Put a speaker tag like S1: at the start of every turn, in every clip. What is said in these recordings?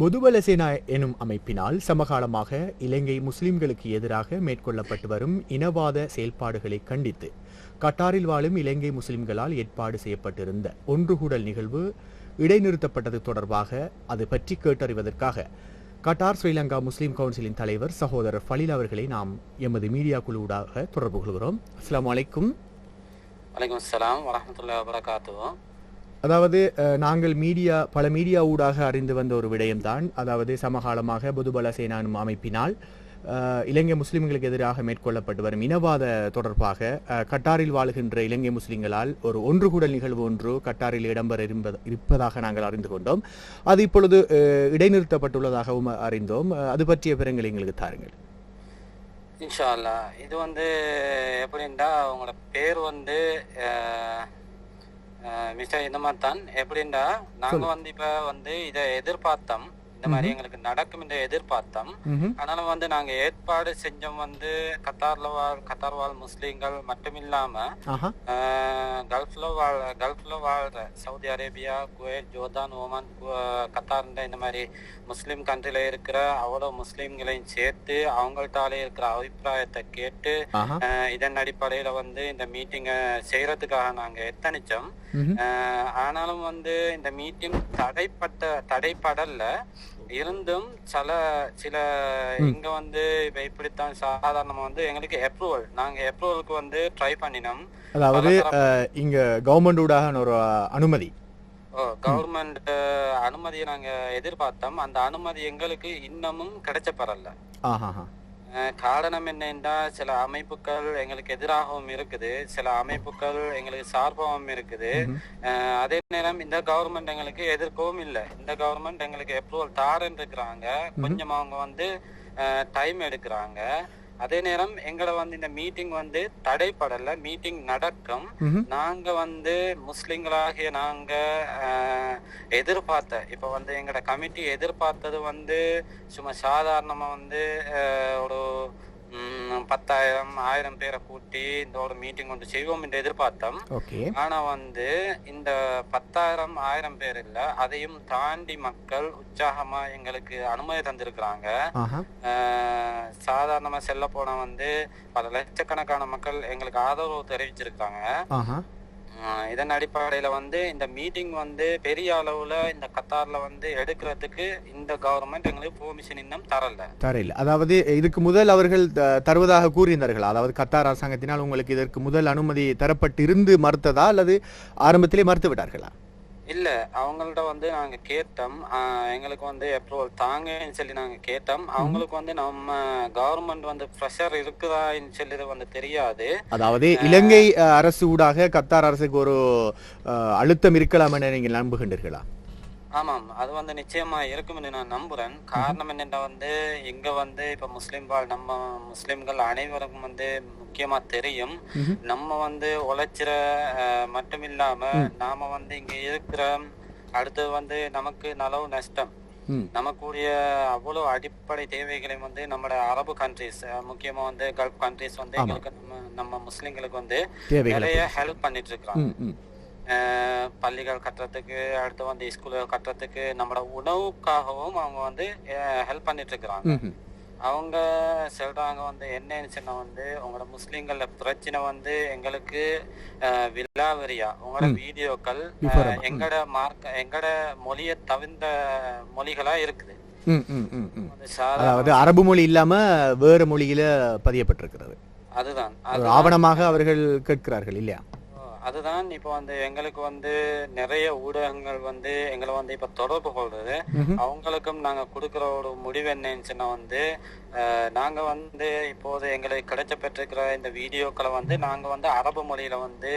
S1: பொதுபல சேனா எனும் அமைப்பினால் சமகாலமாக இலங்கை முஸ்லிம்களுக்கு எதிராக மேற்கொள்ளப்பட்டு வரும் இனவாத செயல்பாடுகளை கண்டித்து கட்டாரில் வாழும் இலங்கை முஸ்லிம்களால் ஏற்பாடு செய்யப்பட்டிருந்த ஒன்றுகூடல் நிகழ்வு இடைநிறுத்தப்பட்டது தொடர்பாக அது பற்றி கேட்டறிவதற்காக கட்டார் ஸ்ரீலங்கா முஸ்லிம் கவுன்சிலின் தலைவர் சகோதரர் ஃபலில் அவர்களை நாம் எமது மீடியா குழுவூடாக தொடர்பு கொள்கிறோம். அஸ்லாம் அலைக்கும்.
S2: வலைக்கம் அஸ்லாம் வரஹ்மத்துல்லாஹி வரகாத்துவோம்
S1: அதாவது நாங்கள் மீடியா பல மீடியா ஊடாக அறிந்து வந்த ஒரு விடயம்தான். அதாவது சமகாலமாக புதுபல சேனானும் அமைப்பினால் இலங்கை முஸ்லிம்களுக்கு எதிராக மேற்கொள்ளப்பட்டு வரும் இனவாத தொடர்பாக கட்டாரில் வாழுகின்ற இலங்கை முஸ்லிம்களால் ஒரு ஒன்றுகூடல் நிகழ்வு ஒன்று கட்டாரில் இடம்பெற இருப்பத- இருப்பதாக நாங்கள் அறிந்து கொண்டோம். அது இப்பொழுது இடைநிறுத்தப்பட்டுள்ளதாகவும் அறிந்தோம். அது பற்றிய விவரங்களை எங்களுக்கு தாருங்கள்.
S2: இன்ஷா அல்லாஹ் இது வந்து எப்படின்னா உங்களோட பேர் வந்து மிஸ்டர் இந்த மாதிரி தான். எப்படின்னா நாங்க வந்து இப்ப வந்து இதை எதிர்பார்த்தோம். இந்த மாதிரி எங்களுக்கு நடக்கும் என்று எதிர்பார்த்தோம். ஆனாலும் வந்து நாங்க ஏற்பாடு செஞ்சோம் வந்து கத்தார்ல வாழ் கத்தார் வாழ் முஸ்லீம்கள் மட்டும் இல்லாம
S1: ஆஹா.
S2: ஆஹ் கல்ஃப்ல வாழ் கல்ஃப்ல வாழ்ற Saudi Arabia Kuwait Jordan Oman கு- கத்தார்ன்ற இந்த மாதிரி முஸ்லீம் கண்ட்ரில இருக்கிற அவ்வளோ முஸ்லீம்களையும் சேர்த்து அவங்கள்ட்டாலே இருக்கிற அபிப்பிராயத்தை கேட்டு இதன் அடிப்படையில வந்து இந்த மீட்டிங்கை செய்யறதுக்காக நாங்க எத்தனிச்சோம். ஆனாலும் வந்து இந்த மீட்டிங் தடைப்பட்ட தடைப்படல. இருந்தும் சில சில இங்க வந்து இப்ப இப்படித்தான் சாதாரணமா வந்து எங்களுக்கு அப்ரூவல் நாங்க அப்ரூவலுக்கு வந்து ட்ரை பண்ணினோம்.
S1: அதாவது இங்க கவர்மெண்ட் ஊடாக ஒரு அனுமதி.
S2: கவர்மெண்ட் அனுமதியை நாங்க எதிர்பார்த்தோம். அந்த அனுமதி எங்களுக்கு இன்னமும் கிடைச்சப்படல
S1: ஆஹா
S2: அஹ் காரணம் என்னன்னா சில அமைப்புகள் எங்களுக்கு எதிராகவும் இருக்குது. சில அமைப்புகள் எங்களுக்கு சார்பாகவும் இருக்குது. அதே நேரம் இந்த கவர்மெண்ட் எங்களுக்கு எதிர்க்கவும் இல்லை. இந்த கவர்மெண்ட் எங்களுக்கு அப்ரூவல் தாரன்னு இருக்கிறாங்க கொஞ்சம் அவங்க வந்து டைம் எடுக்கிறாங்க. அதே நேரம் எங்களை வந்து இந்த மீட்டிங் வந்து தடைப்படல. மீட்டிங் நடக்கும். நாங்க வந்து முஸ்லிம்களாகிய நாங்க எதிர்பார்த்த இப்ப வந்து எங்களோட கமிட்டி எதிர்பார்த்தது வந்து சும்மா சாதாரணமா வந்து பத்தாயிரம் ஆயிரம் பேரை கூட்டி இந்த ஒரு மீட்டிங் கொண்டு செய்வோம் என்று எதிர்பார்த்தோம். ஆனா வந்து இந்த பத்தாயிரம் ஆயிரம் பேர் இல்ல அதையும் தாண்டி மக்கள் உற்சாகமா எங்களுக்கு அனுமதி தந்திருக்கிறாங்க. சாதாரணமா செல்ல போனா வந்து பல லட்சக்கணக்கான மக்கள் எங்களுக்கு ஆதரவு தெரிவிச்சிருக்காங்க. இதன் அடிப்படையில் வந்து இந்த மீட்டிங் வந்து பெரிய அளவில் இந்த கத்தாரில் வந்து எடுக்கிறதுக்கு இந்த கவர்மெண்ட் எங்களுக்கு பெர்மிஷன் இன்னும் தரல.
S1: தரையில் அதாவது இதுக்கு முதல் அவர்கள் த- தருவதாக கூறியிருந்தார்கள்? அதாவது கத்தார் அரசாங்கத்தினால் உங்களுக்கு இதற்கு முதல் அனுமதி தரப்பட்டிருந்து மறுத்ததா? அல்லது ஆரம்பத்திலே மறுத்து விட்டார்களா
S2: இல்ல அவங்கள்ட்ட வந்து நாங்க கேட்டோம். எங்களுக்கு வந்து அப்ரூவல் தாங்கன்னு சொல்லி நாங்க கேட்டோம். அவங்களுக்கு வந்து நம்ம கவர்மெண்ட் வந்து ப்ரெஷர் இருக்குதான்னு சொல்லி வந்து தெரியாது.
S1: அதாவது இலங்கை அரசு ஊடாக கத்தார் அரசுக்கு ஒரு அழுத்தம் இருக்கலாம் என நீங்கள் நம்புகின்றீர்களா?
S2: ஆமாம் அது வந்து நிச்சயமா இருக்கும்னு நான் நம்புறேன். காரணம் என்னன்னா வந்து இங்க வந்து இப்ப முஸ்லிம் வாழ் நம்ம முஸ்லிம்கள் அனைவருக்கும் வந்து முக்கியமா தெரியும். நம்ம வந்து உழைச்சிற மட்டும் இல்லாம நாம வந்து இங்க இருக்கிற அடுத்து வந்து நமக்கு நலவு நஷ்டம். நமக்குரிய அவ்வளவு அடிப்படை தேவைகளை வந்து நம்மளோட அரபு கண்ட்ரிஸ் முக்கியமா வந்து கல்ஃப் கண்ட்ரிஸ் வந்து எங்களுக்கு நம்ம நம்ம முஸ்லிம்களுக்கு வந்து நிறைய ஹெல்ப் பண்ணிட்டு இருக்காங்க பள்ளிகள் கட்டுறதுக்கு அடுத்து வந்து ஸ்கூல்கள் கட்டுறதுக்கு நம்மளோட உணவுக்காகவும் அவங்க வந்து ஹெல்ப் பண்ணிட்டு இருக்கிறாங்க. அவங்க சொல்றாங்க வந்து என்னன்னு சொன்னா வந்து உங்களோட முஸ்லிம்கள பிரச்சனை வந்து எங்களுக்கு அஹ், விலாவரியா? உங்களோட வீடியோக்கள் எங்கட மார்க்க எங்கட மொழியை தவிர்ந்த மொழிகளா இருக்குது?
S1: அதாவது அரபு மொழி இல்லாம வேறு மொழியில பதியப்பட்டிருக்கிறது.
S2: அதுதான்.
S1: ஆவணமாக அவர்கள் கேட்கிறார்கள் இல்லையா?
S2: அதுதான் இப்போ வந்து எங்களுக்கு வந்து நிறைய ஊடகங்கள் வந்து எங்களை வந்து இப்ப தொடர்பு கொள்றது. அவங்களுக்கும் நாங்க கொடுக்கிற ஒரு முடிவு என்னன்னு சொன்னா வந்து நாங்க வந்து இப்போது எங்களுக்கு கிடைச்ச பெற்றிருக்கிற இந்த வீடியோக்களை வந்து நாங்க வந்து அரபு மொழியில வந்து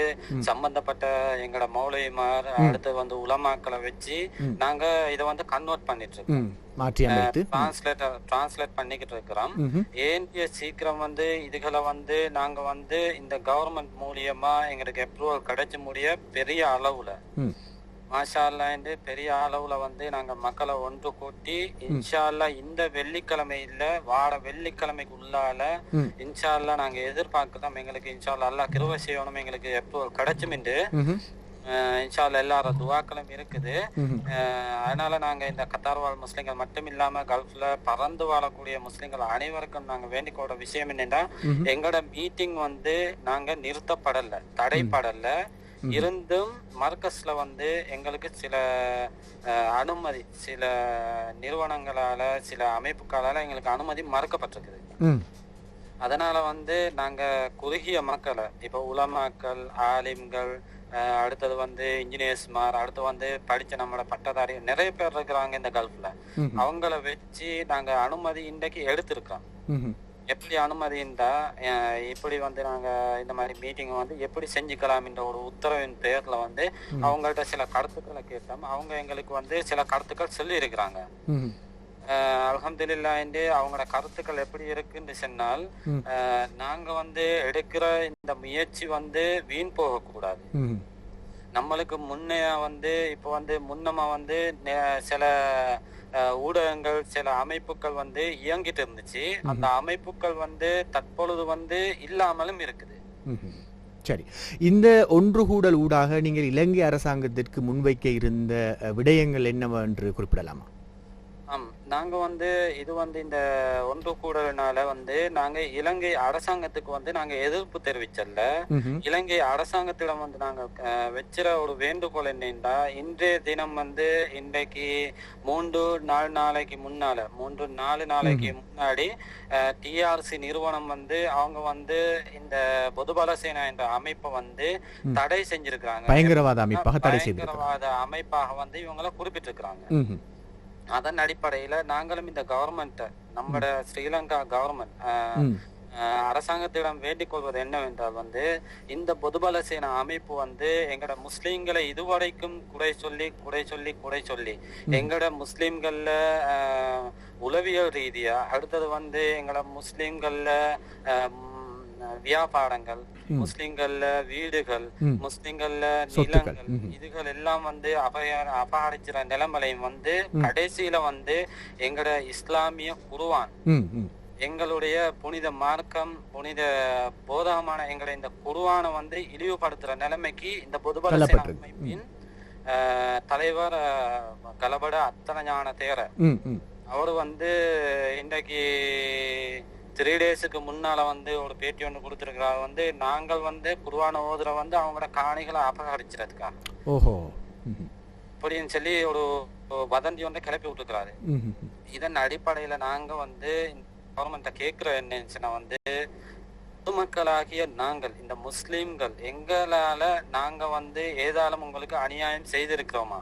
S2: சம்பந்தப்பட்ட எங்களோட மௌலிமார் அடுத்து வந்து உலமாக்களை வச்சு. நாங்க இதை வந்து கன்வெர்ட் பண்ணிட்டு இருக்கோம்.
S1: மாற்றி அமைத்து
S2: டிரான்ஸ்லேட் டிரான்ஸ்லேட் பண்ணிக்கிட்டு இருக்கிறோம்
S1: ம்ஹும்.
S2: ஏன் சீக்கிரம் வந்து இதுகளை வந்து நாங்க வந்து இந்த கவர்மெண்ட் மூலியமா எங்களுக்கு அப்ரூவல் கிடைச்ச முடிய பெரிய அளவுல
S1: ம்.
S2: மாஷா அல்லாண்டு பெரிய அளவுல வந்து நாங்க மக்களை ஒன்று கூட்டி இன்ஷா அல்லா இந்த வெள்ளிக்கிழமை இல்ல வார வெள்ளிக்கிழமைக்கு உள்ளால
S1: ம்.
S2: இன்ஷா அல்லா நாங்க எதிர்பார்க்கிறோம் எங்களுக்கு இன்ஷா அல்லா கிருபை செய்யணும் எங்களுக்கு அப்ரூவல் கிடைச்சும் என்று
S1: ம்ஹும்.
S2: அஹ் இன்ஷால்ல எல்லாரும் துவாக்களும் இருக்குது. அதனால நாங்க இந்த கத்தார் வாழ் முஸ்லிம்கள் மட்டும் இல்லாம கல்ஃப்ல பறந்து வாழக்கூடிய முஸ்லிம்கள் அனைவருக்கும் நாங்க வேண்டிக்கோட விஷயம் என்னன்னா. எங்களோட மீட்டிங் வந்து நாங்க நிறுத்தப்படல தடைப்படல. இருந்தும் மர்கஸ்ல வந்து எங்களுக்கு சில அனுமதி சில நிறுவனங்களால சில அமைப்புகளால எங்களுக்கு அனுமதி மறுக்கப்பட்டிருக்குது. அதனால வந்து நாங்க குறுகிய மக்களை இப்போ உலமாக்கள் ஆலிம்கள் அடுத்தது வந்து இன்ஜினியர்ஸ்மார் அடுத்து வந்து படிச்ச நம்மளோட பட்டதாரி நிறைய பேர் இருக்கிறாங்க இந்த கல்ஃப்ல. அவங்கள வச்சு நாங்க அனுமதி இன்றைக்கு எடுத்திருக்கோம். எப்படி அனுமதிந்தா அஹ், இப்படி வந்து நாங்க இந்த மாதிரி மீட்டிங் வந்து எப்படி செஞ்சுக்கலாம் என்ற ஒரு உத்தரவின் பேர்ல வந்து அவங்கள்ட்ட சில கருத்துக்களை கேட்டோம். அவங்க எங்களுக்கு வந்து சில கருத்துக்கள் சொல்லி இருக்கிறாங்க
S1: ம்ஹும்.
S2: அலமதுல்லா என்று அவங்களோட கருத்துக்கள் எப்படி இருக்குன்னு சொன்னால் நாங்க வந்து எடுக்கிற இந்த முயற்சி வந்து வீண் போகக்கூடாது
S1: ம்ஹும்.
S2: நம்மளுக்கு முன்னே வந்து இப்போ வந்து முன்னமா வந்து சில ஊடகங்கள் சில அமைப்புகள் வந்து இயங்கிட்டு இருந்துச்சு அந்த அமைப்புகள் வந்து தற்பொழுது வந்து இல்லாமலும் இருக்குது.
S1: சரி இந்த ஒன்று கூடல் ஊடாக நீங்கள் இலங்கை அரசாங்கத்திற்கு முன்வைக்க இருந்த விடயங்கள் என்னவென்று குறிப்பிடலாமா
S2: நாங்க வந்து இது வந்து இந்த ஒன்று கூடலினால வந்து நாங்க இலங்கை அரசாங்கத்துக்கு வந்து நாங்க எதிர்ப்பு தெரிவிச்சல்ல
S1: ம்ஹும்.
S2: இலங்கை அரசாங்கத்திடம் வந்து நாங்க அஹ், வச்சிர ஒரு வேண்டுகோள் என்னன்னா இன்றைய தினம் வந்து இன்றைக்கு மூன்று நாலு நாளைக்கு முன்னால மூன்று நாலு நாளைக்கு முன்னாடி டிஆர்சி நிறுவனம் வந்து அவங்க வந்து இந்த பொதுபல சேனா என்ற அமைப்பை வந்து. தடை செஞ்சிருக்கிறாங்க
S1: பயங்கரவாத அமைப்பாக தடை
S2: பயங்கரவாத அமைப்பாக வந்து இவங்கள குறிப்பிட்டிருக்கிறாங்க. அதன் அடிப்படையில நாங்களும் இந்த கவர்மெண்ட் நம்மட ஸ்ரீலங்கா கவர்மெண்ட். அரசாங்கத்திடம் வேண்டிக் கொள்வது என்னவென்றால் வந்து இந்த பொதுபல சேனா அமைப்பு வந்து எங்கட முஸ்லிம்களை இதுவரைக்கும் குறை சொல்லி குறை சொல்லி குறை சொல்லி எங்கட முஸ்லிம்கள்ல உளவியல் ரீதியா அடுத்தது வந்து எங்கட முஸ்லிம்கள்ல வியாபாரங்கள். முஸ்லிம்கள்ல வீடுகள். முஸ்லிம்கள்ல. நிலங்கள். இதுகள் எல்லாம் வந்து அபய அபகரிச்சிற நிலைமையும் வந்து கடைசியில வந்து எங்கட இஸ்லாமிய குருவான். எங்களுடைய புனித மார்க்கம் புனித போதகமான எங்களுடைய இந்த குருவானை வந்து இழிவுபடுத்துற நிலைமைக்கு இந்த பொதுபல. அமைப்பின் தலைவர் கலபட அத்தனை ஞான தேர. அவர் வந்து இன்றைக்கு த்ரீ டேஸுக்கு முன்னால வந்து ஒரு பேட்டி ஒன்று கொடுத்துருக்கிறார் வந்து நாங்கள் வந்து குருவான ஓதுற வந்து அவங்களோட காணிகளை அபகரிச்சிறதுக்காக
S1: ஓஹோ.
S2: அப்படின்னு சொல்லி ஒரு வதந்தி ஒன்றை கிளப்பி விட்டுருக்கிறாரு. இதன் அடிப்படையில நாங்க வந்து கவர்மெண்ட்ட கேட்கிற என்னச்சுன்னா வந்து பொதுமக்களாகிய நாங்கள் இந்த முஸ்லிம்கள் எங்களால நாங்க வந்து ஏதாலும் உங்களுக்கு அநியாயம் செய்திருக்கிறோமா.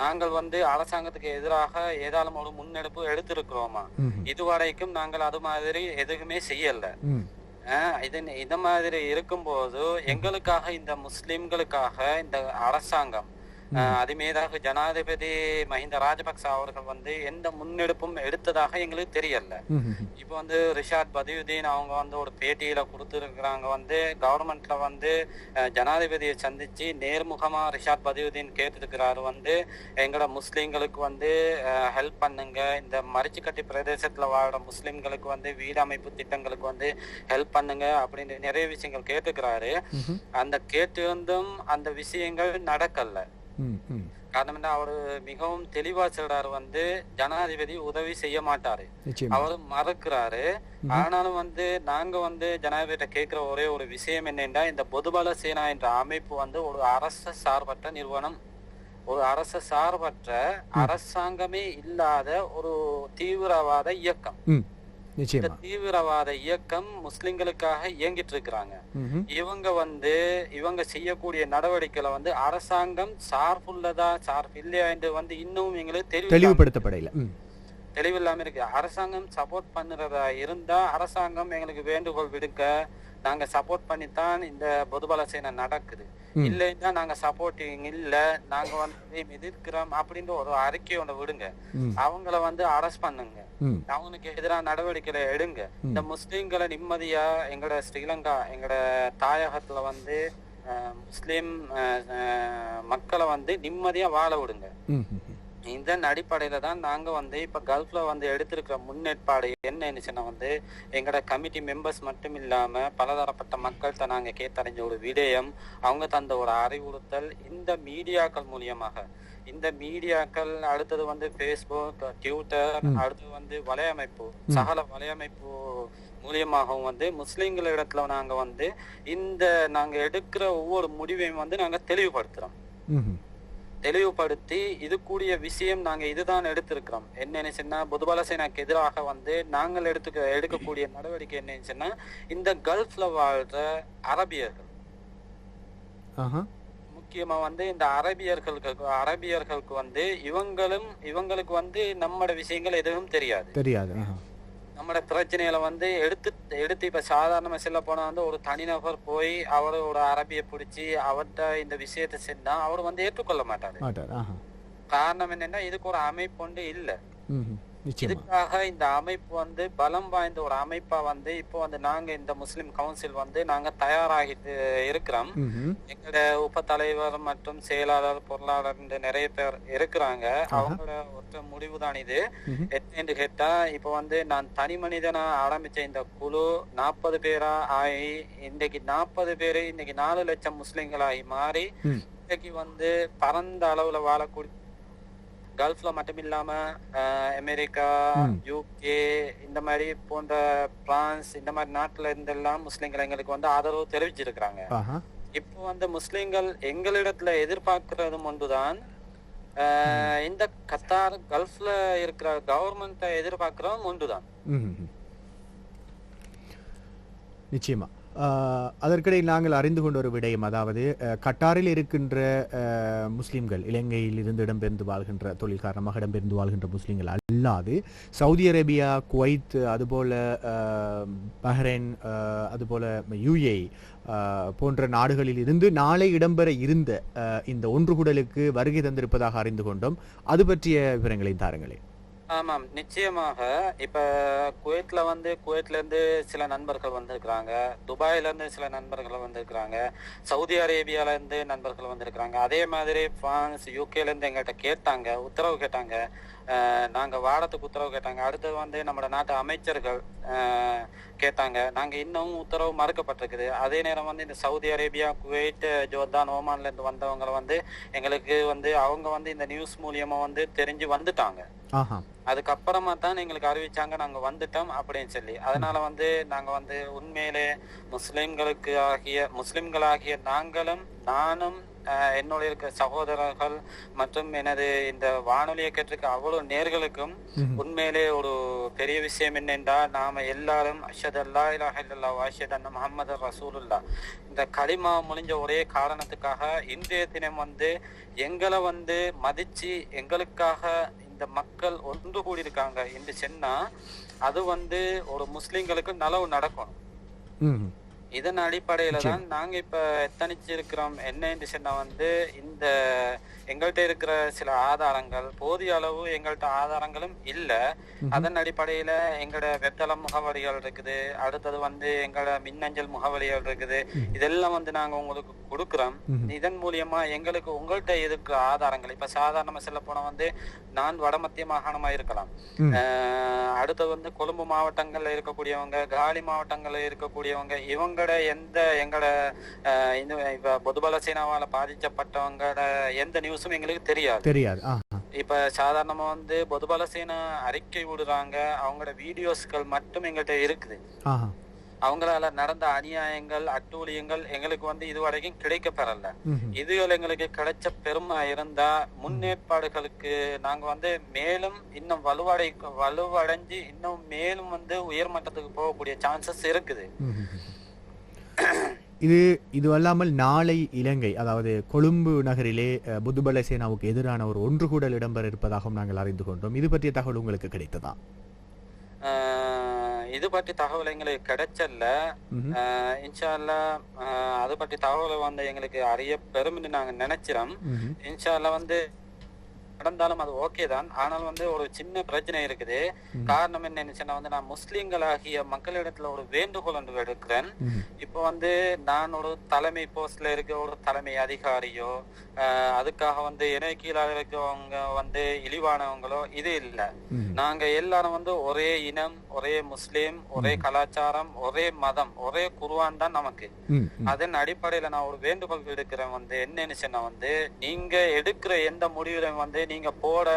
S2: நாங்கள் வந்து அரசாங்கத்துக்கு எதிராக ஏதாலும் ஒரு முன்னெடுப்பு எடுத்திருக்கிறோமா. இதுவரைக்கும் நாங்கள் அது மாதிரி எதுவுமே செய்யல இது இந்த மாதிரி இருக்கும்போது எங்களுக்காக இந்த முஸ்லிம்களுக்காக இந்த அரசாங்கம் ஆஹ் அது மீதாக ஜனாதிபதி மஹிந்த ராஜபக்ச அவர்கள் வந்து எந்த முன்னெடுப்பும் எடுத்ததாக எங்களுக்கு தெரியல. இப்போ வந்து ரிஷாத் பதியுதீன் அவங்க வந்து ஒரு பேட்டியில கொடுத்துருக்குறாங்க வந்து கவர்மெண்ட்ல வந்து ஜனாதிபதியை சந்திச்சு நேர்முகமா ரிஷாத் பதியுதீன் கேட்டிருக்கிறாரு வந்து எங்களோட முஸ்லிம்களுக்கு வந்து ஹெல்ப் பண்ணுங்க இந்த மரிச்சுக்கட்டி பிரதேசத்துல வாழ்ற முஸ்லிம்களுக்கு வந்து வீடு அமைப்பு திட்டங்களுக்கு வந்து ஹெல்ப் பண்ணுங்க அப்படின்னு நிறைய விஷயங்கள் கேட்டுக்கிறாரு. அந்த கேட்டிருந்தும் அந்த விஷயங்கள் நடக்கல. காரணம் அவரு மிகவும் தெளிவா சொல்றாரு வந்து ஜனாதிபதி உதவி செய்ய மாட்டாரு. அவரு மறுக்கிறாரு. ஆனாலும் வந்து நாங்க வந்து ஜனாதிபதிட்ட கேட்கிற ஒரே ஒரு விஷயம் என்னன்னா இந்த பொதுபல சேனா என்ற அமைப்பு வந்து ஒரு அரச சார்பற்ற நிறுவனம். ஒரு அரச சார்பற்ற அரசாங்கமே இல்லாத ஒரு தீவிரவாத இயக்கம்.
S1: நிச்சயமா.
S2: தீவிரவாத இயக்கம் முஸ்லிம்களுக்காக இயங்கிட்டு இருக்கிறாங்க. இவங்க வந்து இவங்க செய்யக்கூடிய நடவடிக்கைகளை வந்து அரசாங்கம் சார்புள்ளதா சார்பு இல்லையா என்று வந்து இன்னும் எங்களுக்கு தெளிவு
S1: தெளிவுபடுத்தப்படையில ம்.
S2: தெளிவில்லாம இருக்கு அரசாங்கம் சப்போர்ட் பண்ணுறதா இருந்தா அரசாங்கம் எங்களுக்கு வேண்டுகோள் விடுக்க நாங்க சப்போர்ட் பண்ணித்தான் இந்த பொதுபல சேனை நடக்குது. இல்லைன்னா நாங்க சப்போர்ட்டிங் இல்ல நாங்க வந்து எதிர்க்கிறோம் அப்படின்ற ஒரு அறிக்கை ஒண்ணு விடுங்க. அவங்கள வந்து அரெஸ்ட் பண்ணுங்க. அவனுக்கு எதிராக நடவடிக்கைகளை எடுங்க இந்த முஸ்லீம்களை நிம்மதியா எங்களோட ஸ்ரீலங்கா எங்களோட தாயகத்துல வந்து முஸ்லிம் மக்களை வந்து நிம்மதியா வாழ விடுங்க. இதன் அடிப்படையில தான் நாங்க வந்து இப்ப கல்ஃப்ல வந்து எடுத்திருக்கிற முன்னேற்பாடு என்னன்னு சொன்னா வந்து எங்களோட கமிட்டி மெம்பர்ஸ் மட்டும் இல்லாம பலதரப்பட்ட மக்கள்கிட்ட நாங்க கேட்டறிஞ்ச ஒரு விடயம் அவங்க தந்த ஒரு அறிவுறுத்தல் இந்த மீடியாக்கள் மூலியமாக இந்த மீடியாக்கள் அடுத்தது வந்து ஃபேஸ்புக் ட்விட்டர். அடுத்தது வந்து வலையமைப்பு சகல வலையமைப்பு மூலியமாகவும் வந்து முஸ்லிம்கள் இடத்துல நாங்க வந்து இந்த நாங்க எடுக்கிற ஒவ்வொரு முடிவையும் வந்து நாங்க தெளிவுபடுத்துறோம். தெளிவுபடுத்தி இது கூடிய விஷயம் நாங்க இதுதான் எடுத்திருக்கிறோம் என்னன்னு சொன்னா புதுபலசேனாக்கு எதிராக வந்து நாங்கள் எடுத்துக்க எடுக்கக்கூடிய நடவடிக்கை என்னன்னு சொன்னா இந்த கல்ஃப்ல வாழ்ற அரபியர்கள். முக்கியமா வந்து இந்த அரபியர்களுக்கு அரபியர்களுக்கு வந்து இவங்களும் இவங்களுக்கு வந்து நம்மட விஷயங்கள் எதுவும் தெரியாது
S1: தெரியாது.
S2: நம்மட பிரச்சனைகளை வந்து எடுத்து எடுத்து இப்ப சாதாரணமா சொல்ல போனா வந்து ஒரு தனிநபர் போய் அவர் ஒரு அரபிய பிடிச்சி அவர்கிட்ட இந்த விஷயத்தை செஞ்சா அவர் வந்து ஏற்றுக்கொள்ள மாட்டாரு. காரணம் என்னன்னா இதுக்கு ஒரு அமைப்பு ஒன்று இல்ல. இதுக்காக இந்த அமைப்பு வந்து பலம் வாய்ந்த ஒரு அமைப்பா வந்து இப்போ வந்து நாங்க இந்த முஸ்லிம் கவுன்சில் வந்து நாங்க தயாராகிட்டு இருக்கிறோம். எங்களோட உப தலைவர் மற்றும் செயலாளர் பொருளாளர் நிறைய பேர் இருக்கிறாங்க அவங்களோட ஒற்ற முடிவு தான் இது. என்னன்னு கேட்டா இப்ப வந்து நான் தனி மனிதனா ஆரம்பிச்ச இந்த குழு நாற்பது பேரா ஆகி இன்னைக்கு நாற்பது பேரு இன்னைக்கு நாலு லட்சம் முஸ்லிம்களாகி மாறி. இன்னைக்கு வந்து பரந்த அளவுல வாழக்கூடிய கல்ஃப்ல மட்டும் இல்லாம அமெரிக்கா. யூகே இந்த மாதிரி போன்ற பிரான்ஸ் இந்த மாதிரி நாட்டுல இருந்தெல்லாம் முஸ்லிம்கள் எங்களுக்கு வந்து ஆதரவு தெரிவிச்சிருக்கிறாங்க. இப்போ வந்து முஸ்லிம்கள் எங்களிடத்துல எதிர்பார்க்கிறதும் ஒன்றுதான். இந்த கத்தார் கல்ஃப்ல இருக்கிற கவர்மெண்ட்டை எதிர்பார்க்கிறதும் ஒன்றுதான்.
S1: நிச்சயமா. அதற்கிடையில் நாங்கள் அறிந்து கொண்ட ஒரு விடயம் அதாவது கட்டாரில் இருக்கின்ற முஸ்லீம்கள் இலங்கையில் இருந்து இடம்பெயர்ந்து வாழ்கின்ற தொழில் காரணமாக இடம்பெயர்ந்து வாழ்கின்ற முஸ்லீம்கள் அல்லாது சவுதி அரேபியா குவைத் அதுபோல பஹ்ரைன் அதுபோல் அதுபோல யுஏ போன்ற நாடுகளில் இருந்து நாளை இடம்பெற இருந்த இந்த இந்த ஒன்றுகூடலுக்கு வருகை தந்திருப்பதாக அறிந்து கொண்டோம். அது பற்றிய விவரங்களை தாருங்களேன்.
S2: ஆமாம் நிச்சயமாக. இப்போ குவைத்தில் வந்து குவைத்லேருந்து சில நண்பர்கள் வந்திருக்கிறாங்க. துபாயிலேருந்து சில நண்பர்கள் வந்திருக்கிறாங்க. சவுதி அரேபியாவிலேருந்து நண்பர்கள் வந்திருக்கிறாங்க. அதே மாதிரி ஃப்ரான்ஸ் யூகேலேருந்து எங்கள்கிட்ட கேட்டாங்க உத்தரவு கேட்டாங்க. அஹ் நாங்க வாடத்துக்கு உத்தரவு கேட்டாங்க. அடுத்தது வந்து நம்ம நாட்டு அமைச்சர்கள் கேட்டாங்க. நாங்க இன்னும் உத்தரவு மறுக்கப்பட்டிருக்குது. அதே நேரம் வந்து இந்த சவுதி அரேபியா குவைத் ஜோர்தான் ஓமான்ல இருந்து வந்தவங்க வந்து எங்களுக்கு வந்து அவங்க வந்து இந்த நியூஸ் மூலியமா வந்து தெரிஞ்சு வந்துட்டாங்க. அதுக்கப்புறமா தான் எங்களுக்கு அறிவிச்சாங்க நாங்க வந்துட்டோம் அப்படின்னு சொல்லி. அதனால வந்து நாங்க வந்து உண்மையிலே முஸ்லிம்களுக்கு ஆகிய முஸ்லிம்களாகிய நாங்களும் நானும் என்னோட இருக்க சகோதரர்கள் மற்றும் எனது இந்த வானொலியை கேட்டிருக்க அவ்வளவு நேர்களுக்கும். உண்மையிலே ஒரு பெரிய விஷயம் என்னென்றால் நாம எல்லாரும் அஷத் அல்லா இலாஹ இல்லல்லா வாஷத் அண்ணா முஹம்மது ரசூலுல்லா இந்த களிமா முடிஞ்ச ஒரே காரணத்துக்காக இன்றைய தினம் வந்து எங்களை வந்து மதிச்சு எங்களுக்காக இந்த மக்கள் ஒன்று கூடி இருக்காங்க என்று சொன்னா அது வந்து ஒரு முஸ்லிம்களுக்கு நலவு நடக்கணும்
S1: ம்ஹும்.
S2: இதன் அடிப்படையில தான் நாங்க இப்ப எத்தனிச்சு இருக்கிறோம் என்ன சொன்னா வந்து இந்த எங்கள்கிட்ட இருக்கிற சில ஆதாரங்கள் போதிய அளவு எங்கள்கிட்ட ஆதாரங்களும் இல்ல. அதன் அடிப்படையில எங்களோட வெத்தள முகவரிகள் இருக்குது அடுத்தது வந்து எங்களோட மின்னஞ்சல் முகவரிகள் இருக்குது. இதெல்லாம் வந்து நாங்க உங்களுக்கு கொடுக்குறோம். இதன் மூலியமா எங்களுக்கு உங்கள்கிட்ட இருக்கிற ஆதாரங்கள்? இப்ப சாதாரணமா சொல்ல போனா வந்து நான் வடமத்திய மாகாணமா இருக்கலாம். அடுத்தது வந்து கொழும்பு மாவட்டங்கள்ல இருக்கக்கூடியவங்க காலி மாவட்டங்கள்ல இருக்கக்கூடியவங்க இவங்களோட எந்த எங்களோட இப்ப பொதுபல சேனாவால பாதிக்கப்பட்டவங்களோட எந்த நியூஸும் எங்களுக்கு தெரியாது.
S1: தெரியாது.
S2: இப்ப சாதாரணமா வந்து பொதுபல சேனா அறிக்கை விடுறாங்க. அவங்களோட வீடியோஸ்கள் மட்டும் எங்கள்கிட்ட இருக்குது. அவங்களால நடந்த அநியாயங்கள் அட்டூழியங்கள் எங்களுக்கு வந்து இதுவரைக்கும் கிடைக்க பெறல. இதுகள் எங்களுக்கு கிடைச்ச பெருமை இருந்தா முன்னேற்பாடுகளுக்கு நாங்க வந்து மேலும் இன்னும் வலுவடை வலுவடைஞ்சு இன்னும் மேலும் வந்து உயர்மட்டத்துக்கு போகக்கூடிய சான்சஸ் இருக்குது.
S1: இது இது அல்லாமல் நாளை இலங்கை அதாவது கொழும்பு நகரிலே புதுபல சேனாவுக்கு எதிரான ஒரு ஒன்றுகூடல் இடம்பெற இருப்பதாகவும் நாங்கள் அறிந்து கொண்டோம் இது பற்றிய தகவல் உங்களுக்கு கிடைத்ததா
S2: இது பற்றி தகவல் எங்களுக்கு கிடைச்சல்ல
S1: ம்ஹும்.
S2: ஆஹ் இன்ஷா அல்லாஹ் ஆஹ் அது பற்றி தகவல் வந்து எங்களுக்கு அறிய பெறும்னு நாங்க நினைச்சிரோம்
S1: ம்ஹும்.
S2: இன்ஷா அல்லாஹ் வந்து நடந்தாலும் அது ஓகே தான். ஆனால் வந்து ஒரு சின்ன பிரச்சனை இருக்குது. காரணம் என்னன்னு சொன்னா வந்து நான் முஸ்லிம்களாகிய மக்களிடத்துல ஒரு வேண்டுகோள் ஒன்று எடுக்கிறேன். இப்போ வந்து நான் ஒரு தலைமை போஸ்ட்ல இருக்க ஒரு தலைமை அதிகாரியோ அதுக்காக வந்து இணை கீழாக இருக்கவங்க வந்து இழிவானவங்களோ இது இல்ல. நாங்க எல்லாரும் வந்து ஒரே இனம் ஒரே முஸ்லிம் ஒரே கலாச்சாரம் ஒரே மதம் ஒரே குருவான் தான் நமக்கு. அதன் அடிப்படையில நான் ஒரு வேண்டுகோள் விடுக்கிறேன் வந்து என்னன்னு சொன்னா வந்து நீங்க எடுக்கிற எந்த முடிவிலும் வந்து நீங்க போட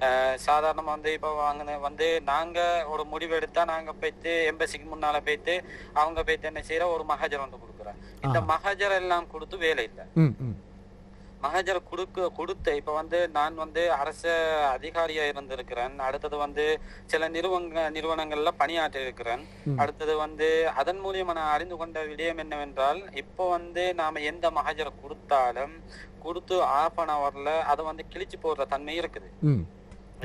S2: அஹ், சாதாரணமா வந்து இப்ப வாங்கின வந்து நாங்க ஒரு முடிவு எடுத்தா நாங்க போயிட்டு எம்பசிக்கு முன்னால போயிட்டு அவங்க போயிட்டு என்ன செய்யற ஒரு மகஜர் ஒன்று கொடுக்குறேன் இந்த மகஜர் எல்லாம் கொடுத்து வேலை இல்லை. மகஜர் கொடுக்க கொடுத்த இப்ப வந்து நான் வந்து அரசு அதிகாரியா இருந்திருக்கிறேன் அடுத்தது வந்து சில நிறுவன நிறுவனங்கள்ல பணியாற்றி இருக்கிறேன். அடுத்தது வந்து அதன் மூலியமா நான் அறிந்து கொண்ட விடயம் என்னவென்றால் இப்போ வந்து நாம எந்த மகஜரை கொடுத்தாலும் கொடுத்து ஆஃப் அன் ஹவர்ல அதை வந்து கிழிச்சு போடுற தன்மை இருக்குது.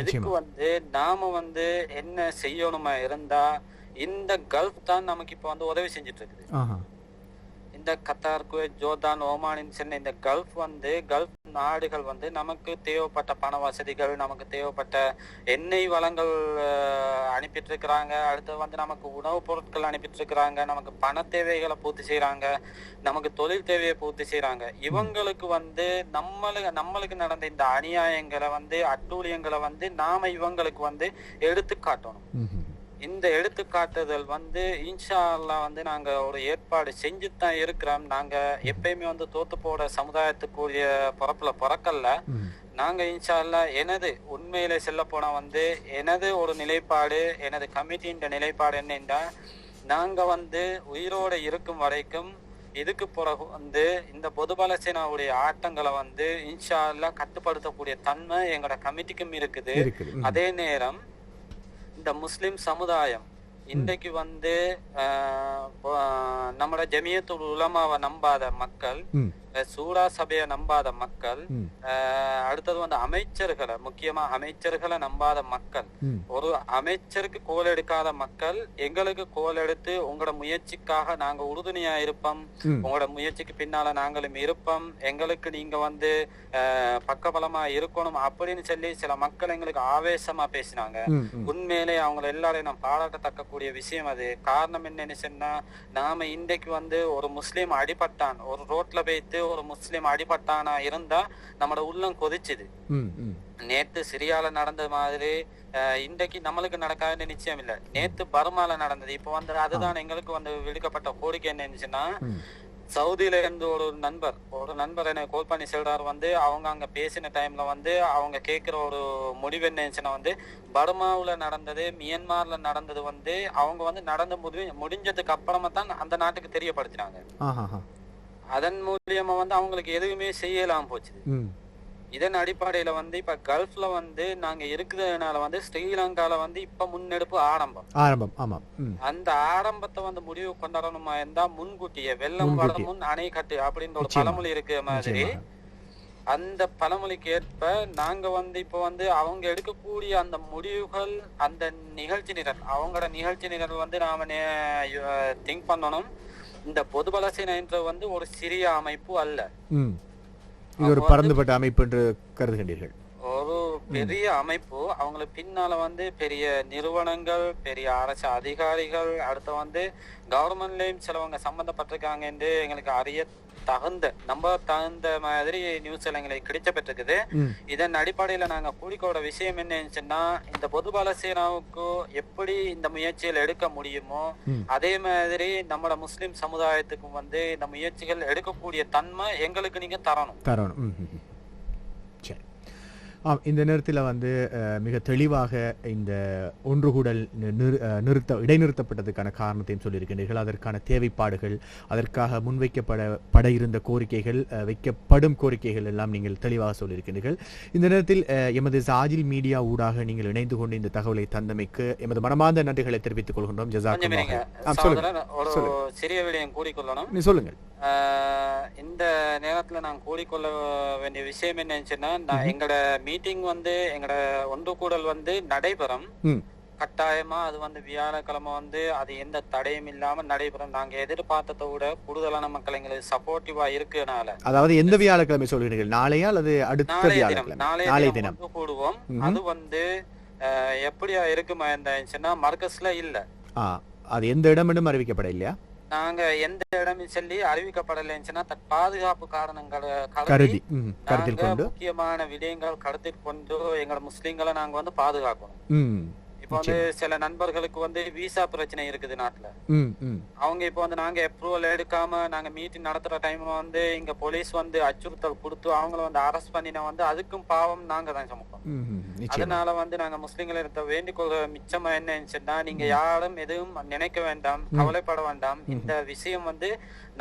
S2: இதுக்கு. வந்து நாம வந்து என்ன செய்யணுமா இருந்தா இந்த கல்ஃப் தான் நமக்கு இப்ப வந்து உதவி செஞ்சுட்டு இருக்குது. இந்த கத்தார் குவைத் ஜோர்தான் ஓமானின் சென்ன இந்த கல்ஃப் வந்து கல்ஃப் நாடுகள் வந்து நமக்கு தேவைப்பட்ட பண வசதிகள் நமக்கு தேவைப்பட்ட எண்ணெய் வளங்கள் அனுப்பிட்டு இருக்கிறாங்க அடுத்து வந்து நமக்கு உணவுப் பொருட்கள் அனுப்பிட்டு இருக்கிறாங்க நமக்கு பண தேவைகளை பூர்த்தி செய்யறாங்க நமக்கு தொழில் தேவையை பூர்த்தி செய்யறாங்க இவங்களுக்கு வந்து நம்மளுக்கு நம்மளுக்கு நடந்த இந்த அநியாயங்களை வந்து அட்டூழியங்களை வந்து நாம இவங்களுக்கு வந்து எடுத்து காட்டணும். இந்த எடுத்துக்காட்டுதல் வந்து இன்ஷா அல்லாஹ் வந்து நாங்க ஒரு ஏற்பாடு செஞ்சு தான் இருக்கிறோம் நாங்க எப்பயுமே வந்து தோத்து போட சமுதாயத்துக்குரிய பிறப்புல பிறக்கல்ல
S1: ம்.
S2: நாங்க இன்ஷா அல்லாஹ் எனது உண்மையில செல்ல போனா வந்து எனது ஒரு நிலைப்பாடு எனது கமிட்டியின் நிலைப்பாடு என்னென்றா நாங்க வந்து உயிரோட இருக்கும் வரைக்கும் இதுக்கு பிறகு வந்து இந்த பொதுபல சேனாவுடைய ஆட்டங்களை வந்து இன்ஷா அல்லாஹ் கட்டுப்படுத்தக்கூடிய தன்மை எங்களோட கமிட்டிக்கும் இருக்குது. அதே நேரம் இந்த முஸ்லிம் சமுதாயம் இன்றைக்கு வந்து ஆஹ், ஜமியத்து உலமாவை நம்பாத மக்கள் சூடா சபையை நம்பாத மக்கள் அடுத்தது வந்து அமைச்சர்களை முக்கியமா அமைச்சர்களை நம்பாத மக்கள். ஒரு அமைச்சருக்கு கோல் எடுக்காத மக்கள் எங்களுக்கு கோல் எடுத்து உங்களோட முயற்சிக்காக நாங்க உறுதுணையா இருப்போம். உங்களோட முயற்சிக்கு பின்னால நாங்களும் இருப்போம் எங்களுக்கு நீங்க வந்து பக்கபலமா இருக்கணும் அப்படின்னு சொல்லி சில மக்கள் எங்களுக்கு ஆவேசமா பேசினாங்க. உண்மையிலே அவங்கள எல்லாரையும் நான் பாராட்டத்தக்கக்கூடிய விஷயம் அது காரணம் என்னன்னு சொன்னா நாம இன்றைக்கு வந்து ஒரு முஸ்லீம் அடிபட்டான் ஒரு ரோட்ல போயிட்டு ஒரு முஸ்லீம் அடிபட்டானா இருந்தா நம்மளோட உள்ளம் கொதிச்சுது. நேத்து சிரியால நடந்த மாதிரி இன்றைக்கு நம்மளுக்கு நடக்காதுன்னு நிச்சயம் இல்ல நேத்து பர்மால நடந்தது இப்ப வந்து அதுதான் எங்களுக்கு வந்து விடுக்கப்பட்ட கோரிக்கை என்ன இருந்துச்சுன்னா. சவுதியில இருந்து ஒரு நண்பர் ஒரு நண்பர் எனக்கு கால் பண்ணி சொல்றாரு வந்து அவங்க அங்க பேசின டைம்ல வந்து அவங்க கேக்குற ஒரு முடிவு என்ன இருந்துச்சுன்னா வந்து பர்மாவுல நடந்தது மியன்மார்ல நடந்தது வந்து அவங்க வந்து நடந்து முடி முடிஞ்சதுக்கு அப்புறமா தான் அந்த நாட்டுக்கு தெரியப்படுத்தினாங்க. அதன் மூலியமா வந்து அவங்களுக்கு எதுவுமே செய்யலாம் போச்சு. இதன் அடிப்படையில வந்து இப்ப கல்ஃப்ல வந்து நாங்க இருக்கிறதுனால வந்து ஸ்ரீலங்கால வந்து இப்ப முன்னெடுப்பு ஆரம்பம்
S1: ஆரம்பம் ஆமாம் ம்.
S2: அந்த ஆரம்பத்தை வந்து முடிவு கொண்டாடணுமா இருந்தா முன்கூட்டியே வெள்ளம்
S1: முன்கூட்டியே.
S2: முன் அணை கட்டு அப்படின்ற ஒரு. பழமொழி இருக்க மாதிரி. அந்த பழமொழிக்கு ஏற்ப நாங்க வந்து இப்போ வந்து அவங்க எடுக்கக்கூடிய அந்த முடிவுகள் அந்த நிகழ்ச்சி நிரல் அவங்களோட நிகழ்ச்சி நிரல் வந்து நாம திங்க் பண்ணணும் இந்த பொதுபல சேனைன்றது வந்து ஒரு சிறிய அமைப்பு அல்ல.
S1: இது ஒரு பரந்துபட்ட அமைப்பு என்று கருதுகின்றீர்கள்.
S2: ஒரு பெரிய அமைப்பு. அவங்களுக்கு பின்னால வந்து பெரிய நிறுவனங்கள் பெரிய அரசு அதிகாரிகள் அடுத்து வந்து கவர்மெண்ட்லயும் சிலவங்க சம்பந்தப்பட்டிருக்காங்க என்று எங்களுக்கு அறிய தகுந்த நம்ப தகுந்த மாதிரி நியூஸ் எல்லாம் எங்களுக்கு கிடைச்சப்பட்டிருக்குது
S1: ம்.
S2: இதன் அடிப்படையில நாங்க கூடிக்கோட விஷயம் என்ன இருந்துச்சுன்னா இந்த பொதுபல சேனாவுக்கு எப்படி இந்த முயற்சிகள் எடுக்க முடியுமோ. அதே மாதிரி நம்மளோட முஸ்லிம் சமுதாயத்துக்கும் வந்து இந்த முயற்சிகள் எடுக்கக்கூடிய தன்மை எங்களுக்கு நீங்க தரணும்
S1: தரணும் ஆம் இந்த நேரத்தில் வந்து மிக தெளிவாக இந்த ஒன்றுகூடல் நிறுத்த இடைநிறுத்தப்பட்டதுக்கான காரணத்தையும் சொல்லியிருக்கின்றீர்கள். அதற்கான தேவைப்பாடுகள் அதற்காக முன்வைக்கப்பட பட இருந்த கோரிக்கைகள் வைக்கப்படும் கோரிக்கைகள் எல்லாம் நீங்கள் தெளிவாக சொல்லியிருக்கின்றீர்கள். இந்த நேரத்தில் எமது சாஜில் மீடியா ஊடாக நீங்கள் இணைந்து கொண்டு இந்த தகவலை தந்தமைக்கு எமது மனமார்ந்த நன்றிகளை தெரிவித்துக் கொள்கின்றோம். சொல்லுங்க.
S2: சிறிய விடயம் கூறிக்கொள்ளணும்.
S1: நீ சொல்லுங்கள்.
S2: இந்த நேரத்துல நான் கூறிக்கொள்ள வேண்டிய விஷயம் என்னச்சுன்னா எங்களோட மீட்டிங் வந்து எங்களோட ஒன்று கூடல் வந்து நடைபெறும். கட்டாயமா அது வந்து வியாழக்கிழமை வந்து அது எந்த தடையும் இல்லாம நடைபெறும். நாங்க எதிர்பார்த்ததை விட கூடுதலான மக்கள் எங்களுக்கு சப்போர்ட்டிவா இருக்கனால.
S1: அதாவது எந்த வியாழக்கிழமை சொல்கிறீர்கள்? நாளையா அல்லது அடுத்த
S2: நாளைய தினம்.
S1: வியாழக்கிழமை?
S2: நாளைய கூடுவோம். அது வந்து எப்படியா இருக்குமா இருந்துச்சுன்னா மர்கஸ்ல இல்ல.
S1: அது எந்த இடம் என்றும் அறிவிக்கப்பட இல்லையா
S2: நாங்க எந்த இடமும் சொல்லி அறிவிக்கப்படலைன்னு பாதுகாப்பு காரணங்களை கருதி
S1: கருத்தில்
S2: முக்கியமான விடயங்கள் கருத்தில் கொண்டு எங்களோட முஸ்லிம்களை நாங்க வந்து பாதுகாக்கணும். இப்ப வந்து சில நண்பர்களுக்கு வந்து விசா பிரச்சனை இருக்குது நாட்டுல. அவங்க இப்ப வந்து நாங்க அப்ரூவல் எடுக்காம நாங்க மீட்டிங் நடத்துற டைம்ல வந்து இங்க போலீஸ் வந்து அச்சுறுத்தல் கொடுத்து அவங்கள வந்து அரெஸ்ட் பண்ணினா வந்து அதுக்கும் பாவம் நாங்க தான் சுமப்போம். அதனால வந்து நாங்க முஸ்லிம்களை இருந்த வேண்டிக்கொள்ற மிச்சமா என்னன்னு நீங்க யாரும் எதுவும் நினைக்க வேண்டாம் கவலைப்பட வேண்டாம். இந்த விஷயம் வந்து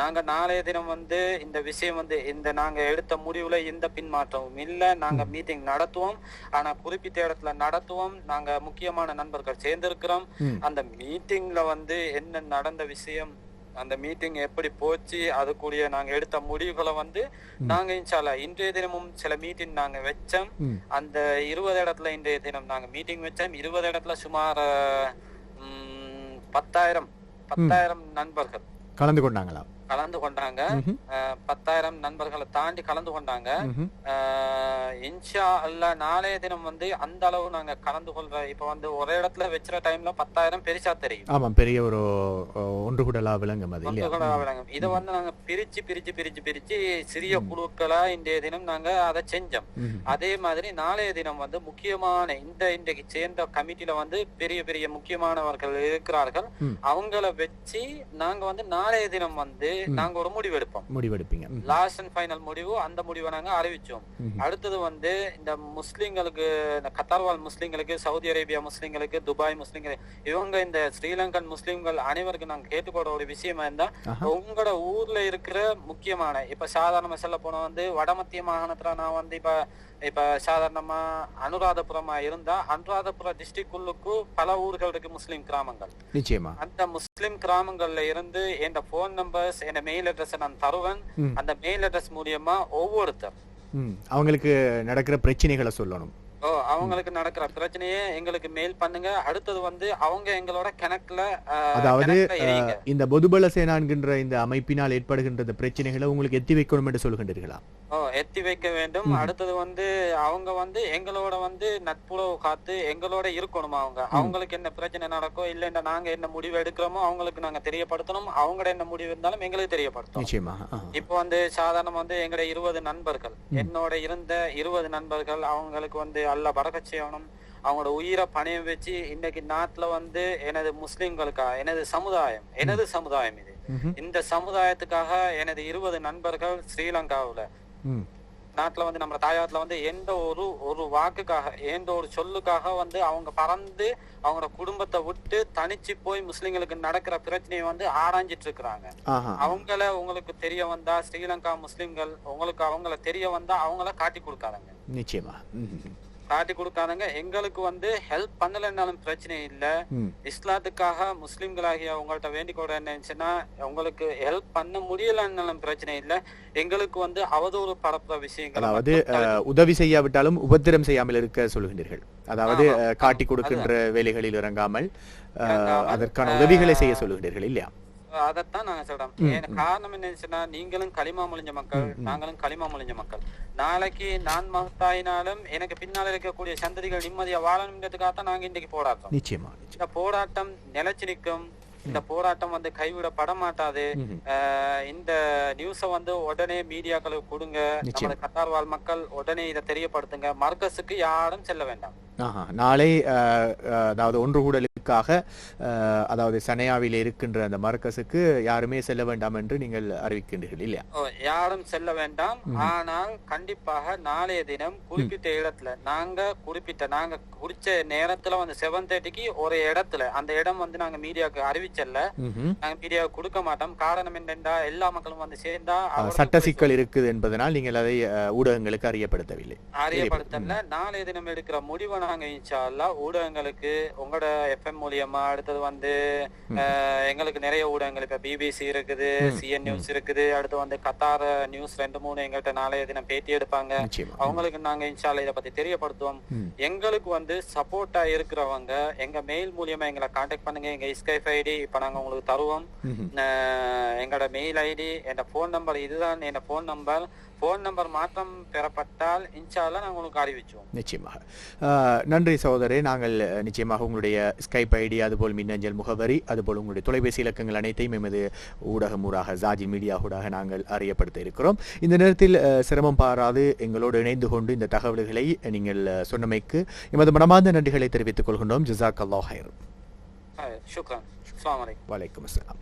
S2: நாங்க நாளைய தினம் வந்து இந்த விஷயம் வந்து இந்த நாங்க எடுத்த முடிவுல எந்த பின்மாற்றமும் இல்ல. நாங்க மீட்டிங் நடத்துவோம். ஆனா குறிப்பிட்ட இடத்துல நடத்துவோம். நாங்க முக்கியமான நண்பர்கள் சேர்ந்திருக்கிறோம். அந்த மீட்டிங்ல வந்து என்ன நடந்த விஷயம் அந்த மீட்டிங் எப்படி போச்சு அதுக்குரிய நாங்க எடுத்த முடிவுகளை வந்து நாங்க இன்ஷால்லா இன்றைய தினமும் சில மீட்டிங் நாங்க வச்சோம். அந்த இருபது இடத்துல இன்றைய தினம் நாங்க மீட்டிங் வச்சோம். இருபது இடத்துல சுமார் பத்தாயிரம் பத்தாயிரம் நண்பர்கள்.
S1: கலந்து கொண்டாங்களா?
S2: கலந்து கொண்டாங்க. பத்தாயிரம் நண்பர்களை தாண்டி கலந்து கொண்டாங்க. இன்ஷா அல்லா நாளைய தினம் வந்து அந்த அளவு நாங்க கலந்து கொள்ற இப்ப வந்து ஒரே இடத்துல வச்சுற டைம்ல பத்தாயிரம் பெருசா தெரியும்.
S1: ஆமாம் பெரிய ஒரு ஒன்று கூடலா விளங்கும் அது
S2: விளங்கும். இதை வந்து நாங்க பிரிச்சு பிரிச்சு பிரிச்சு பிரிச்சு சிறிய குழுக்களா இன்றைய தினம் நாங்க அதை செஞ்சோம். அதே மாதிரி நாளைய தினம் வந்து முக்கியமான இந்த இன்றைக்கு சேர்ந்த கமிட்டில வந்து பெரிய பெரிய முக்கியமானவர்கள் இருக்கிறார்கள். அவங்கள வச்சு நாங்க வந்து நாளைய தினம் வந்து நாங்க ஒரு முடிவு எடுப்போம்
S1: முடிவெடுப்பீங்க
S2: லாஸ்ட் அண்ட் ஃபைனல் முடிவு அந்த முடிவை நாங்க அறிவிச்சோம். அடுத்தது வந்து இந்த முஸ்லிம்களுக்கு இந்த கத்தார் வாழ் முஸ்லிம்களுக்கு சவுதி அரேபியா முஸ்லிம்களுக்கு துபாய் முஸ்லிம்கள் இவங்க இந்த ஸ்ரீலங்கன் முஸ்லிம்கள் அனைவருக்கும் நாங்க கேட்டுக்கொள்ள ஒரு விஷயமா இருந்தா. உங்களோட ஊர்ல இருக்கிற முக்கியமான இப்ப சாதாரணமா சொல்ல போனா வந்து வடமத்திய மாகாணத்துல நான் வந்து இப்ப இப்ப சாதாரணமா அனுராதபுரமா இருந்தா அனுராதபுரம் டிஸ்ட்ரிக்ட் பல ஊர்கள் இருக்கு முஸ்லிம் கிராமங்கள்.
S1: நிச்சயமா.
S2: அந்த முஸ்லிம் கிராமங்கள்ல இருந்து என் போன் நம்பர்ஸ் என் மெயில் அட்ரஸ் நான் தருவேன். அந்த மெயில் அட்ரஸ் மூலியமா ஒவ்வொருத்தர்
S1: அவங்களுக்கு நடக்கிற பிரச்சனைகளை சொல்லணும்.
S2: ஓ அவங்களுக்கு நடக்கிற பிரச்சனையே எங்களுக்கு மெயில் பண்ணுங்க. அடுத்தது வந்து அவங்க எங்களோட கணக்குல
S1: அதாவது இந்த பொதுபல சேனா என்கின்ற இந்த அமைப்பினால் ஏற்படுகின்ற இந்த பிரச்சனைகளை உங்களுக்கு எத்தி வைக்கணும் என்று சொல்கின்றீர்களா?
S2: ஓ எத்தி வைக்க வேண்டும். அடுத்தது வந்து அவங்க வந்து எங்களோட வந்து நட்புறவு காத்து எங்களோட இருக்கணும் அவங்க. அவங்களுக்கு என்ன பிரச்சனை நடக்கோ இல்லைன்னா நாங்க என்ன முடிவு எடுக்கிறோமோ அவங்களுக்கு நாங்க தெரியப்படுத்தணும். அவங்களோட என்ன முடிவு இருந்தாலும் எங்களுக்கு தெரியப்படுத்தணும்.
S1: நிச்சயமா.
S2: இப்போ வந்து சாதாரணமா வந்து எங்கட இருபது நண்பர்கள். என்னோட இருந்த இருபது நண்பர்கள் அவங்களுக்கு வந்து அல்ல பறக்க செய்யணும் அவங்களோட உயிரை பணையம் வச்சு இன்னைக்கு நாட்டுல வந்து எனது முஸ்லிம்களுக்கா எனது சமுதாயம் எனது சமுதாயம் இது. இந்த சமுதாயத்துக்காக எனது இருபது நண்பர்கள் ஸ்ரீலங்காவுல. நாட்டுல வந்து நம்ம தாயாட்டுல வந்து எந்த ஒரு ஒரு வாக்குக்காக எந்த ஒரு சொல்லுக்காக வந்து அவங்க பறந்து அவங்களோட குடும்பத்தை விட்டு தனிச்சு போய் முஸ்லிம்களுக்கு நடக்கிற பிரச்சனையை வந்து ஆராய்ஞ்சிட்டு இருக்கிறாங்க அவங்கள உங்களுக்கு தெரிய வந்தா ஸ்ரீலங்கா முஸ்லிம்கள் உங்களுக்கு அவங்கள தெரிய வந்தா அவங்கள காட்டி கொடுக்காதங்க.
S1: நிச்சயமா.
S2: காட்டி கொடுக்காதங்க. எங்களுக்கு வந்து ஹெல்ப் பண்ணலைன்னாலும் பிரச்சனை இல்ல. இஸ்லாத்துக்காக முஸ்லிம்களாகிய உங்கள்ட்ட வேண்டிக்கோட என்னச்சுன்னா உங்களுக்கு ஹெல்ப் பண்ண முடியலன்னாலும் பிரச்சனை இல்ல. எங்களுக்கு வந்து அவதூறு பரப்புற விஷயங்கள்
S1: அதாவது உதவி செய்யாவிட்டாலும் உபத்திரம் செய்யாமல் இருக்க சொல்கின்றீர்கள் அதாவது காட்டி கொடுக்கின்ற வேலைகளில் இறங்காமல் அதற்கான உதவிகளை செய்ய சொல்லுகின்றீர்கள் இல்லையா?
S2: அதைத்தான் நாங்க சொல்றோம் ஏன்னா காரணம் என்னச்சுன்னா நீங்களும் களிமா மொழிஞ்ச மக்கள் நாங்களும் களிமா மொழிஞ்ச மக்கள். நாளைக்கு நான் மகத்தாயினாலும் எனக்கு பின்னால் இருக்கக்கூடிய சந்ததிகள் நிம்மதியா வாழணுன்றதுக்காகத்தான் நாங்க இன்னைக்கு போராடுறோம்.
S1: நிச்சயமா
S2: இந்த போராட்டம் நிலைச்சு நிற்கும். இந்த போராட்டம் வந்து கைவிடப்பட மாட்டாது இந்த நியூஸ வந்து உடனே மீடியாக்களுக்கு கொடுங்க. நமது கத்தார் வாழ் மக்கள் உடனே இதை தெரியப்படுத்துங்க. மர்கஸுக்கு யாரும் செல்ல வேண்டாம்.
S1: நாளை அதாவது ஒன்று கூடலுக்காக அதாவது சனையாவில் இருக்கின்ற அந்த மர்க்கஸுக்கு யாருமே செல்ல வேண்டாம் என்று நீங்கள் அறிவிக்கின்றீர்கள் இல்லையா?
S2: யாரும் செல்ல வேண்டாம். ஆனால் கண்டிப்பாக நாளைய தினம் குறிப்பிட்ட இடத்துல நாங்க குறிப்பிட்ட நாங்க குறிச்ச நேரத்துல வந்து செவன் தேர்ட்டிக்கு ஒரு இடத்துல அந்த இடம் வந்து நாங்க மீடியாவுக்கு அறிவிச்சல்ல.
S1: ம்ஹும்.
S2: நாங்க மீடியாவுக்கு கொடுக்க மாட்டோம். காரணம் என்னென்றா எல்லா மக்களும் வந்து சேர்ந்தா
S1: சட்ட சிக்கல் இருக்குது என்பதனால் நீங்கள் அதை ஊடகங்களுக்கு அறியப்படுத்தவில்லை.
S2: அறியப்படுத்தல நாளைய தினம் எடுக்கிற முடிவை நாங்க இன்ஷா அல்லாஹ். ஊடகங்களுக்கு உங்களோட எஃப்எம் மூலியமா அடுத்தது வந்து எங்களுக்கு நிறைய ஊடகங்கள். இப்ப பிபிசி இருக்குது சிஎன் நியூஸ் இருக்குது அடுத்து வந்து கத்தார் நியூஸ் ரெண்டு மூணு எங்கள்கிட்ட நாளைய தினம் பேட்டி எடுப்பாங்க. அவங்களுக்கு நாங்க இன்ஷால்ல இதை பத்தி தெரியப்படுத்துவோம். எங்களுக்கு வந்து சப்போர்ட்டா இருக்கிறவங்க எங்க மெயில் மூலியமா எங்களை காண்டாக்ட் பண்ணுங்க. எங்க ஸ்கைப் ஐடி இப்ப நாங்க உங்களுக்கு தருவோம். எங்களோட மெயில் ஐடி என் ஃபோன் நம்பர் இதுதான். என் ஃபோன் நம்பர் ஃபோன் நம்பர் மாற்றம் பெறப்பட்டால் இன்ஷால்லா நாங்க உங்களுக்கு அறிவிச்சோம்
S1: நிச்சயமாக. நன்றி சகோதரே நாங்கள் நிச்சயமாக உங்களுடைய ஸ்கைப் ஐடி அதுபோல் மின்னஞ்சல் முகவரி அதுபோல் உங்களுடைய தொலைபேசி இலக்கங்கள் அனைத்தையும் எமது ஊடகம் ஊடாக ஜாஜி மீடியா ஊடாக நாங்கள் அறியப்படுத்த இருக்கிறோம். இந்த நேரத்தில் சிரமம் பாராது எங்களோடு இணைந்து கொண்டு இந்த தகவல்களை நீங்கள் சொன்னமைக்கு எமது மனமார்ந்த நன்றிகளை தெரிவித்துக் கொள்கின்றோம். ஜிசாக் அல்லாஹ் ஹைர்
S2: அஸ்ஸலாமு அலைக்கும்.
S1: வலைக்கம் அஸ்ஸலாம்.